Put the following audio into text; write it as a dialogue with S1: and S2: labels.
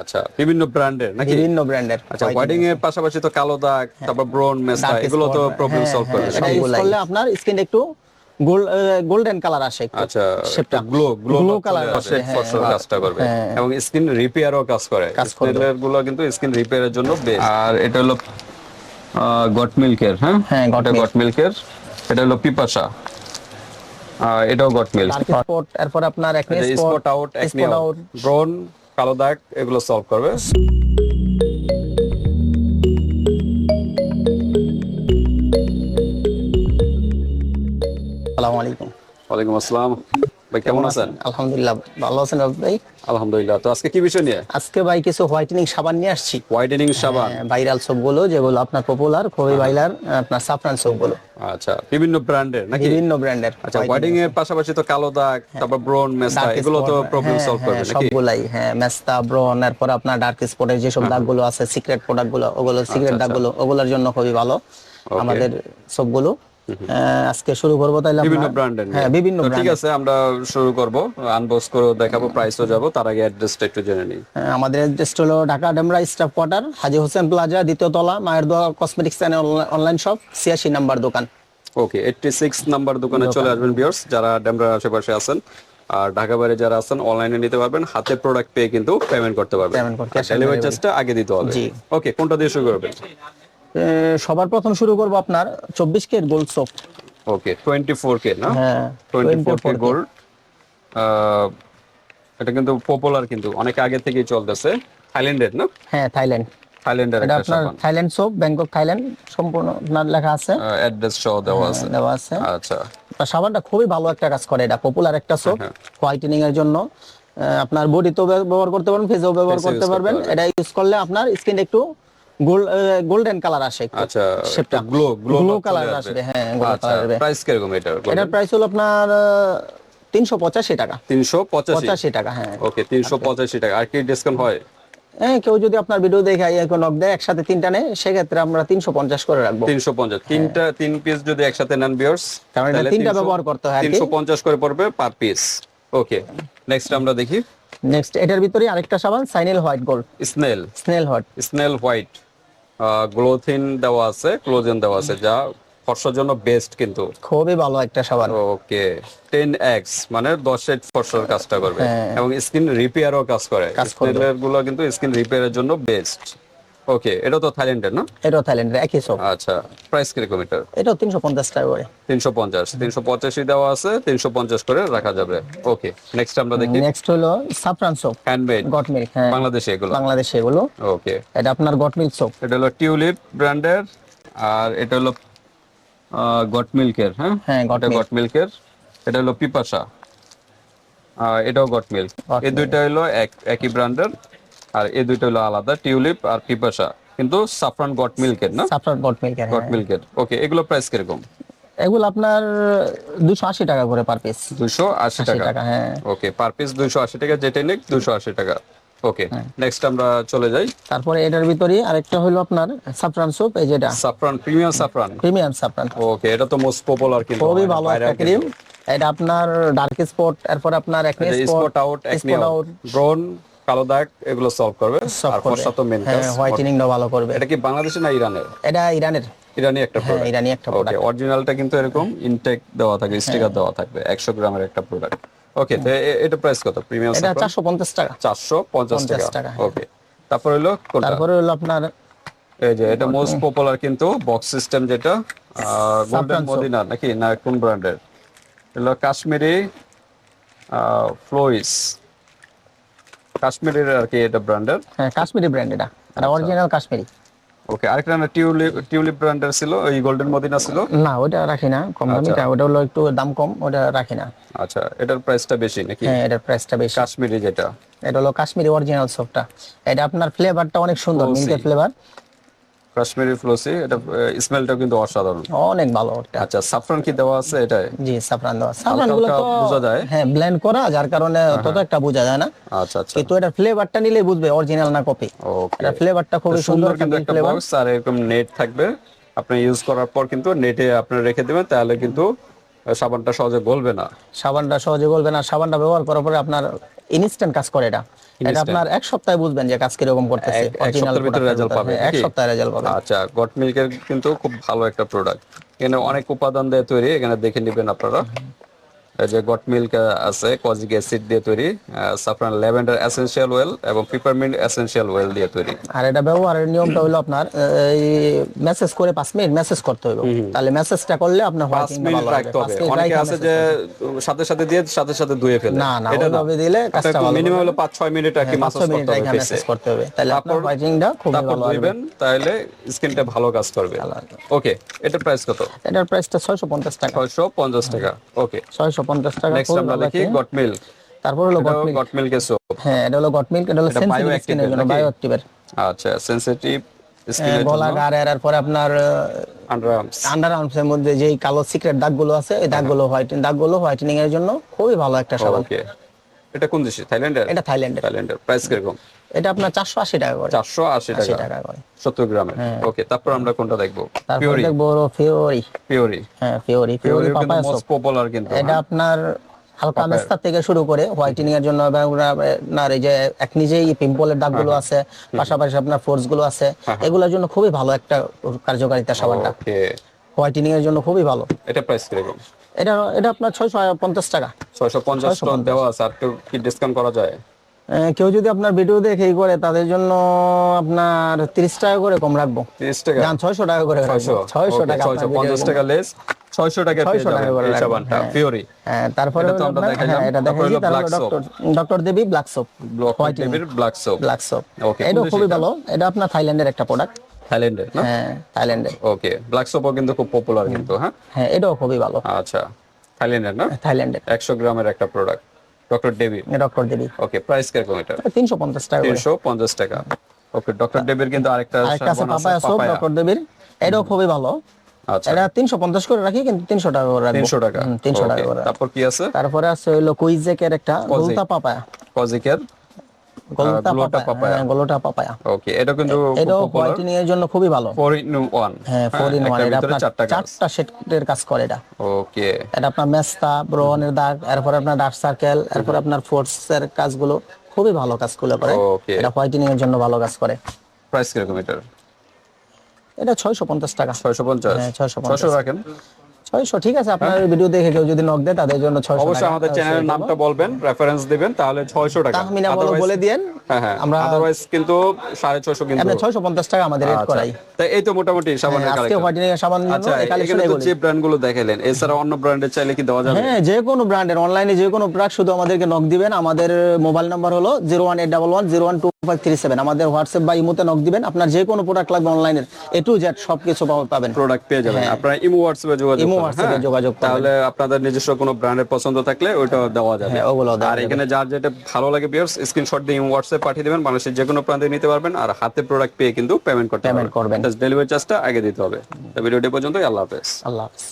S1: আচ্ছা বিভিন্ন ব্র্যান্ডের নাকি?
S2: বিভিন্ন ব্র্যান্ডের
S1: আচ্ছা হোয়াইটিং এর পাশাপাশি তো কালো দাগ তারপর ব্রোন মেস্তা এগুলো তো প্রবলেম সলভ করে।
S2: হ্যাঁ, করলে আপনার স্কিন একটু গোল্ডেন কালার আসে একটু।
S1: আচ্ছা
S2: শেপটা
S1: গ্লো গ্লো
S2: colour আসে, হ্যাঁ।
S1: ফসল কাজটা করবে।
S2: হ্যাঁ।
S1: এবং স্কিন রিপেয়ারও কাজ করে। স্কিনেরগুলো কিন্তু স্কিন রিপেয়ারের জন্য বেস্ট আর এটা হলো গট মিল্কের হ্যাঁ?
S2: হ্যাঁ,
S1: গট মিল্কের এটা হলো পিপাসা। এটাও গট মিল্ক
S2: এরপর আপনার acne
S1: spot out acne
S2: spot out
S1: ব্রোন কালো দাগ এগুলো সলভ করবে।
S2: আসসালামু আলাইকুম।
S1: ওয়ালাইকুম আসসালাম। ভাই কেমন আছেন?
S2: আলহামদুলিল্লাহ ভালো আছেন ভাই।
S1: আলহামদুলিল্লাহ। তো আজকে কি বিষয় নিয়ে?
S2: আজকে ভাই কিছু হোয়াইটেনিং সাবান নিয়ে আসছি।
S1: হোয়াইটেনিং সাবান?
S2: ভাইরাল সবগুলো যেগুলো আপনার পপুলার খুবই ভাইরাল আপনার সাফরান সবগুলো
S1: আচ্ছা বিভিন্ন ব্র্যান্ডের নাকি?
S2: বিভিন্ন ব্র্যান্ডের
S1: আচ্ছা হোয়াইটিং এর পাশাপাশি তো কালো দাগ তারপর ব্রোন মেস্তা এগুলো তো প্রবলেম সলভ করবে নাকি?
S2: হ্যাঁ, সবগুলাই হ্যাঁ মেস্তা ব্রন এরপর আপনার ডার্ক স্পটের যেসব দাগগুলো আছে সিক্রেট প্রোডাক্টগুলো ওগুলো সিক্রেট
S1: আচ্ছা,
S2: দাগগুলো ওগুলোর জন্য খুবই ভালো আমাদের সবগুলো আজকে শুরু করব তাইলে
S1: বিভিন্ন ব্র্যান্ডের
S2: হ্যাঁ বিভিন্ন
S1: ঠিক আছে আমরা শুরু করব। আনবক্স করে দেখাবো প্রাইসও যাব তার আগে অ্যাড্রেসটা একটু জেনে নিই।
S2: আমাদের অ্যাড্রেস হলো Dhaka Demra staff quarter Haji Hossain plaza দ্বিতীয় তলা মায়ের দোয়া কসমেটিক্স অ্যান্ড অনলাইন শপ ছিয়াশি নাম্বার দোকান।
S1: ওকে 86 নাম্বার দোকানে চলে আসবেন ভিউয়ার্স যারা ডেমরার আশেপাশে আছেন। আর ঢাকা বাইরে যারা আছেন অনলাইনে নিতে পারবেন হাতে প্রোডাক্ট পেয়ে কিন্তু পেমেন্ট করতে পারবেন। ডেলিভারি চার্জটা আগে দিতে হবে।
S2: জি।
S1: ওকে কোনটা দিয়ে শুরু করবেন?
S2: সবার প্রথম শুরু করব আপনার চব্বিশ কে গোল্ড সোপ
S1: ওকে 24 কে না?
S2: হ্যাঁ
S1: 24 কে
S2: 24K
S1: গোল্ড এটা কিন্তু পপুলার কিন্তু অনেক আগে থেকেই চলতেছে। থাইল্যান্ডের না?
S2: হ্যাঁ থাইল্যান্ড
S1: থাইল্যান্ডের
S2: এটা আপনার থাইল্যান্ড সোপ ব্যাংকক থাইল্যান্ড সম্পূর্ণ আপনার লেখা আছে।
S1: অ্যাড্রেস সহ দেওয়া আছে।
S2: দেওয়া আছে।
S1: আচ্ছা।
S2: সাবানটা খুবই ভালো একটা কাজ করে এটা পপুলার একটা সোপ
S1: হ্যাঁ।
S2: হোয়াইটেনিং এর জন্য। আপনার বডিতেও ব্যবহার করতে পারবেন ফেসেও ব্যবহার করতে পারবেন। এটা ইউজ করলে আপনার স্কিন একটু গোল্ডেন কালার আসে।
S1: আচ্ছা
S2: শেপটা
S1: গ্লো গ্লো
S2: কালার আসবে। হ্যাঁ গ্লো
S1: আচ্ছা
S2: কালার
S1: প্রাইস কীরকম এটার
S2: এটার প্রাইস হলো আপনার তিনশো পঁচাশি টাকা।
S1: 385
S2: পঁচাশি? টাকা হ্যাঁ।
S1: ওকে 385 টাকা। আর কি ডিসকাউন্ট হয়?
S2: হ্যাঁ কেউ যদি আপনার ভিডিও দেখে আইয়া নক দেয় একসাথে তিনটা নেয় সেক্ষেত্রে আমরা তিনশো পঞ্চাশ করে রাখব।
S1: 350 তিনটা তিন পিস যদি একসাথে নেন
S2: কারণ এটা তিনটা ব্যবহার করতে হয় কি।
S1: 350 করে পড়বে পার পিস ওকে নেক্সট আমরা দেখি।
S2: নেক্সট এটার ভিতরে আরেকটা সাবান সাইনেল white gold
S1: snail
S2: snail white
S1: snail white গ্লোথিন দেওয়া আছে ক্লোজেন দেওয়া আছে যা ফর্সার জন্য বেস্ট কিন্তু।
S2: খুবই ভালো একটা সাবান।
S1: ওকে 10x মানে 10 এর ফর্সার কাজটা করবে।
S2: হ্যাঁ।
S1: এবং স্কিন রিপেয়ারও কাজ করে।
S2: কাজ করবে।
S1: গুলো কিন্তু স্কিন রিপেয়ারের জন্য বেস্ট ওকে এটা তো থাইল্যান্ডের না?
S2: এটাও থাইল্যান্ডের একই সব।
S1: আচ্ছা প্রাইস কীরকম এটা
S2: তিনশো পঞ্চাশ টাকা করে।
S1: তিনশো পঞ্চাশ তিনশো পঁচাশি দেওয়া আছে তিনশো পঞ্চাশ করে রাখা যাবে। ওকে নেক্সট আমরা দেখি।
S2: নেক্সট হলো saffron soap
S1: handmade
S2: goat milk হ্যাঁ।
S1: বাংলাদেশে এগুলো।
S2: বাংলাদেশে এগুলো।
S1: ওকে
S2: এটা আপনার গট মিল্ক সোপ
S1: এটা হলো টিউলিপ ব্র্যান্ডের আর এটা হলো গট মিল্কের হ্যাঁ?
S2: হ্যাঁ,
S1: গট মিল্কের এটা হলো পিপাসা। এটাও গট মিল্ক এই দুইটা হলো এক একই ব্র্যান্ডের আর এই দুইটা হলো আলাদা টিউলিপ আর পিপাসা। কিন্তু সাফরান গট মিল্কের না?
S2: সাফরান গট মিল্কের
S1: গট মিল্কের। ওকে এগুলো প্রাইস কীরকম?
S2: এগুলো আপনার দুশো আশি টাকা করে পার পিস
S1: দুইশো আশি টাকা।
S2: হ্যাঁ।
S1: ওকে পার পিস দুইশো আশি টাকা যেটা নিক দুইশো আশি টাকা। ওকে
S2: হ্যাঁ।
S1: নেক্সট আমরা চলে যাই।
S2: তারপরে এটার ভিতরে আরেকটা হলো আপনার সাফরান সোপ এই যেটা।
S1: সাফরান প্রিমিয়াম সাফরান।
S2: প্রিমিয়াম সাফরান।
S1: ওকে এটা তো মোস্ট পপুলার কিন্তু
S2: খুবই ভালো একটা ক্রিম এটা আপনার ডার্ক স্পট এরপর আপনার acne
S1: spot out acne out ব্রন কালো দাগ এগুলো সলভ করবে। আর ফর্সা তো মেন কাজ।
S2: হ্যাঁ হোয়াইটেনিংটা ভালো করবে।
S1: এটা কি বাংলাদেশে না ইরানের?
S2: এটা ইরানের।
S1: ইরানি একটা
S2: হ্যাঁ
S1: প্রোডাক্ট
S2: ইরানি একটা প্রোডাক্ট
S1: অরিজিনালটা কিন্তু এরকম ইনটেক দেওয়া থাকবে
S2: হ্যাঁ।
S1: স্টিকার দেওয়া থাকবে 100 গ্রামের একটা প্রোডাক্ট ওকে তো এটা প্রাইস কত? প্রিমিয়াম
S2: এটা চারশো পঞ্চাশ টাকা।
S1: 450
S2: 50
S1: টাকা।
S2: হ্যাঁ।
S1: ওকে তারপর হলো
S2: তারপরে হলো আপনার
S1: এই যে এটা মোস্ট পপুলার কিন্তু বক্স সিস্টেম যেটা গোল্ডেন মদিনা নাকি? না কোন ব্র্যান্ডের হলো কাশ্মীরি ফ্লোইস কাশ্মীরের আর কি এটা ব্র্যান্ডের
S2: হ্যাঁ কাশ্মীরি ব্র্যান্ড এটা এটা অরিজিনাল কাশ্মীরি।
S1: ওকে আরেকটা না টিউলিপ টিউলিপ ব্র্যান্ডের ছিল ওই গোল্ডেন মদিনা ছিল?
S2: না ওটা রাখি না কম দামিটা ওটা হলো একটু দাম কম ওটা রাখি না।
S1: আচ্ছা এটার প্রাইসটা বেশি নাকি?
S2: হ্যাঁ এটার প্রাইসটা বেশি।
S1: কাশ্মীরি যেটা।
S2: এটা হলো কাশ্মীরি অরিজিনাল সফটটা এটা আপনার ফ্লেভারটা অনেক সুন্দর
S1: Flossy।
S2: মিল্কের ফ্লেভার
S1: কাশ্মীরি ফ্লোসি এটা স্মেলটা কিন্তু অসাধারণ।
S2: অনেক ভালো
S1: আচ্ছা সাফরান কি দেওয়া আছে এটাই
S2: জি সাফরান দেওয়া।
S1: সাফরানগুলো
S2: তো
S1: বোঝা যায়।
S2: হ্যাঁ ব্লেন্ড করা যার কারণে তত একটা বোঝা যায় না।
S1: আচ্ছা আচ্ছা।
S2: কিন্তু এটা ফ্লেভারটা নিলে বুঝবে অরিজিনাল না কপি
S1: ওকে
S2: এটা ফ্লেভারটা খুব সুন্দর
S1: কিন্তু
S2: একটা
S1: বক্স আর এরকম নেট থাকবে। আপনি ইউজ করার পর কিন্তু নেটে আপনি রেখে দিবেন তাহলে কিন্তু সাবানটা সহজে গলবে না।
S2: সাবানটা সহজে গলবে না সাবানটা ব্যবহার করার পরে আপনার ইনস্ট্যান্ট কাজ করে এটা। এটা আপনার এক সপ্তাহে বুঝবেন যে কাজ কীরকম করতেছে।
S1: এক- সপ্তাহের ভিতরে রেজাল্ট পাবে,
S2: হ্যাঁ, এক সপ্তাহে রেজাল্ট পাবে।
S1: আচ্ছা গট মিল্কের কিন্তু খুব ভালো একটা প্রোডাক্ট এখানে অনেক উপাদান দিয়ে তৈরি এখানে দেখে নেবেন আপনারা। যে গট মিল্ক আছে কজিক অ্যাসিড দিয়ে তৈরি সাফরান ল্যাভেন্ডার এসেনশিয়াল অয়েল এবং পিপারমিন্ট এসেনশিয়াল অয়েল দিয়ে তৈরি।
S2: আর এটা ব্যবহারের নিয়মটা হলো আপনার এই মেসেজ করে পাঁচ মিনিট মেসেজ করতে হবে তাহলে মেসেজটা করলে আপনার
S1: পাঁচ
S2: হোয়াইটিং
S1: মিনিট
S2: ভালো হবে।
S1: রাখতে হবে অনেকে আছে যে সাথে সাথে দিয়ে সাথে সাথে ধুয়ে ফেলে।
S2: না, না,
S1: এটা
S2: ওইভাবে দিলে কাজটা ভালো
S1: মিনিমাম হলো পাঁচ ছয় মিনিট আর কি মাসাজ করতে হবে
S2: তাহলে আপনার হোয়াইটিংটা
S1: তারপর
S2: ভালো হবে।
S1: তাহলে স্কিনটা ভালো কাজ করবে। ওকে এটার প্রাইস কত?
S2: এটার প্রাইসটা ছয়শো পঞ্চাশ টাকা।
S1: ছয়শো পঞ্চাশ টাকা। ওকে
S2: ছয়শো পঞ্চাশ টাকা
S1: নেক্সট আমরা
S2: দেখি
S1: লিখি
S2: একটা।
S1: গট মিল্ক
S2: তারপর হলো
S1: গটমিল গটমিল
S2: হ্যাঁ এটা হলো গটমিল এটা হলো সেন্সিটিভ স্কিনের জন্য বায়ো
S1: আচ্ছা সেনসিটিভ স্কিনের
S2: গলা গাড় এর পরে আপনার
S1: আন্ডারআর্মস
S2: আন্ডার আর্মসের মধ্যে যেই কালো সিক্রেট দাগগুলো আছে এই দাগগুলো হোয়াইটেন দাগগুলো হোয়াইটেনিং এর জন্য খুবই ভালো একটা সাবান।
S1: এটা কোন দেশে? থাইল্যান্ডের?
S2: এটা থাইল্যান্ডের।
S1: থাইল্যান্ডের। প্রাইস কীরকম?
S2: এটা আপনার চারশো আশি টাকা করে।
S1: চারশো আশি
S2: আশি
S1: টাকা
S2: টাকা করে।
S1: সত্তর গ্রামের? ওকে তারপর আমরা কোনটা দেখব? পিওরি
S2: দেখব ফিওরি
S1: পিওরি
S2: হ্যাঁ
S1: পিওরি
S2: ফিওরি পাপায়া
S1: মোস্ট পপুলার কিন্তু
S2: এটা আপনার হালকা মেস্তা থেকে শুরু করে হোয়াইটেনিং এর জন্য আপনার এই যে এক নিজেই পিম্পলের দাগগুলো আছে পাশাপাশি আপনার ফোর্সগুলো আছে এগুলোর জন্য খুবই ভালো একটা কার্যকারিতা সাবানটা। হোয়াইটেনিং এর জন্য খুবই ভালো।
S1: এটা প্রাইস কীরকম?
S2: এটা এটা আপনার ছয়শো পঞ্চাশ টাকা।
S1: ছয়শো পঞ্চাশ। দেওয়া আছে আর একটু কি ডিসকাউন্ট করা যায়?
S2: কেউ যদি আপনার ভিডিও দেখে এই করে তাদের জন্য আপনার তিরিশ টাকা করে কম রাখব।
S1: তিরিশ টাকা?
S2: যান ছয়শো টাকা করে
S1: ছয়শো?
S2: ছয়শো টাকা
S1: ছয়শো
S2: আপনার
S1: পঞ্চাশ টাকা লেস টাকা পেয়ে
S2: 600 টাকা
S1: যাবেন এই সাবানটা
S2: হ্যাঁ।
S1: পিওরি
S2: হ্যাঁ, তারপরে
S1: এটা তো আমরা দেখাইলাম।
S2: এটা দেখাইছি
S1: হলো
S2: তারপরে
S1: black soap।
S2: Doctor doctor Davey black soap
S1: block
S2: Whitening।
S1: Black soap
S2: black soap
S1: Okay,
S2: এটাও খুবই ভালো। এটা আপনার থাইল্যান্ডের একটা প্রোডাক্ট
S1: থাইল্যান্ডের না
S2: হ্যাঁ থাইল্যান্ডের
S1: ওকে ব্ল্যাক সোপও কিন্তু খুব পপুলার কিন্তু হ্যাঁ?
S2: হ্যাঁ এটাও খুবই ভালো।
S1: আচ্ছা। থাইল্যান্ডের না
S2: থাইল্যান্ডের
S1: একশো গ্রামের একটা product doctor Davey
S2: doctor Davey
S1: okay price কীরকম এটা?
S2: তিনশো পঞ্চাশ টাকা
S1: তিনশো পঞ্চাশ টাকা। ওকে ডক্টর ডেবির কিন্তু আরেকটা
S2: আরেকটা আছে পাপায়া সোপ ডক্টর দেবীর এটাও খুবই ভালো।
S1: আচ্ছা।
S2: এটা তিনশো পঞ্চাশ করে রাখি কিন্তু তিনশো টাকা করে রাখব।
S1: তিনশো টাকা।
S2: তিনশো টাকা করে।
S1: তারপর কি আছে?
S2: তারপরে আছে হইল কুইজেকের একটা পাপায়া।
S1: কজিকের গ্লোটা
S2: পাপায়া। হ্যাঁ, পাপায়া।
S1: ওকে এটা কিন্তু
S2: হোয়াইটেনিং এর জন্য খুবই ভালো। হ্যাঁ আপনার
S1: চারটা
S2: শেডের কাজ করে এটা।
S1: ওকে
S2: এটা আপনার মেস্তা ব্রনের দাগ এরপর আপনার ডার্ক সার্কেল এরপর আপনার ফোর্স এর কাজগুলো খুবই ভালো কাজগুলো করে।
S1: ওকে
S2: এটা হোয়াইটেনিং এর জন্য ভালো কাজ করে।
S1: প্রাইস কীরকম এটার?
S2: এটা ছয়শো পঞ্চাশ টাকা।
S1: ছয়শো পঞ্চাশ।
S2: হ্যাঁ, 650
S1: ছয়শো রাখেন?
S2: ছয়শো ঠিক আছে? আপনার ভিডিও দেখে কেউ যদি নক দেয় তাদের জন্য ছয়শো
S1: অবশ্যই আমাদের চ্যানেলের নামটা বলবেন রেফারেন্স দিবেন তাহলে ছয়শো টাকা।
S2: তাহমিনা বলো বলে দিয়েন।
S1: হ্যাঁ হ্যাঁ।
S2: আমরা
S1: আদারওয়াইজ কিন্তু সাড়ে ছয়শো কিন্তু
S2: ছয়শো পঞ্চাশ টাকা আমাদের রেট
S1: আচ্ছা।
S2: করাই।
S1: তাই এই তো মোটামুটি
S2: হ্যাঁ, আজকে হোয়াইটেনিং সাবান
S1: আচ্ছা এখানে তো যে দেখাইলেন এছাড়া অন্য ব্র্যান্ডের চাইলে কি দেওয়া যাবে?
S2: হ্যাঁ যে কোনো ব্র্যান্ডের অনলাইনে যে কোনো প্রোডাক্ট শুধু আমাদেরকে নক দিবেন। আমাদের মোবাইল নাম্বার হলো zero one eight double one zero one two five three seven আমাদের হোয়াটসঅ্যাপ বা ইমোতে নক দিবেন। আপনার যে কোনো প্রোডাক্ট লাগবে অনলাইনের এ টু জেড সবকিছু পাবেন।
S1: প্রোডাক্ট পেয়ে যাবেন। আপনারা ইমো হোয়াটসঅ্যাপে যোগাযোগ
S2: হোয়াটসঅ্যাপে
S1: হ্যাঁ?
S2: যোগাযোগ।
S1: তাহলে আপনাদের নিজস্ব কোনো ব্র্যান্ডের পছন্দ থাকলে ওইটা দেওয়া যাবে
S2: হ্যাঁ, ওগুলো
S1: আর এখানে যার যেটা ভালো লাগে বিয়ার্স স্ক্রিনশট দিয়ে হোয়াটসঅ্যাপ পাঠিয়ে দেবেন বাংলাদেশের যে কোনো প্রান্তে নিতে পারবেন আর হাতে প্রোডাক্ট পেয়ে কিন্তু পেমেন্ট করতে
S2: পেমেন্ট করবেন।
S1: ডেলিভারি চার্জটা আগে দিতে হবে তো ভিডিওটি পর্যন্ত আল্লাহ হাফেজ
S2: আল্লাহ হাফিজ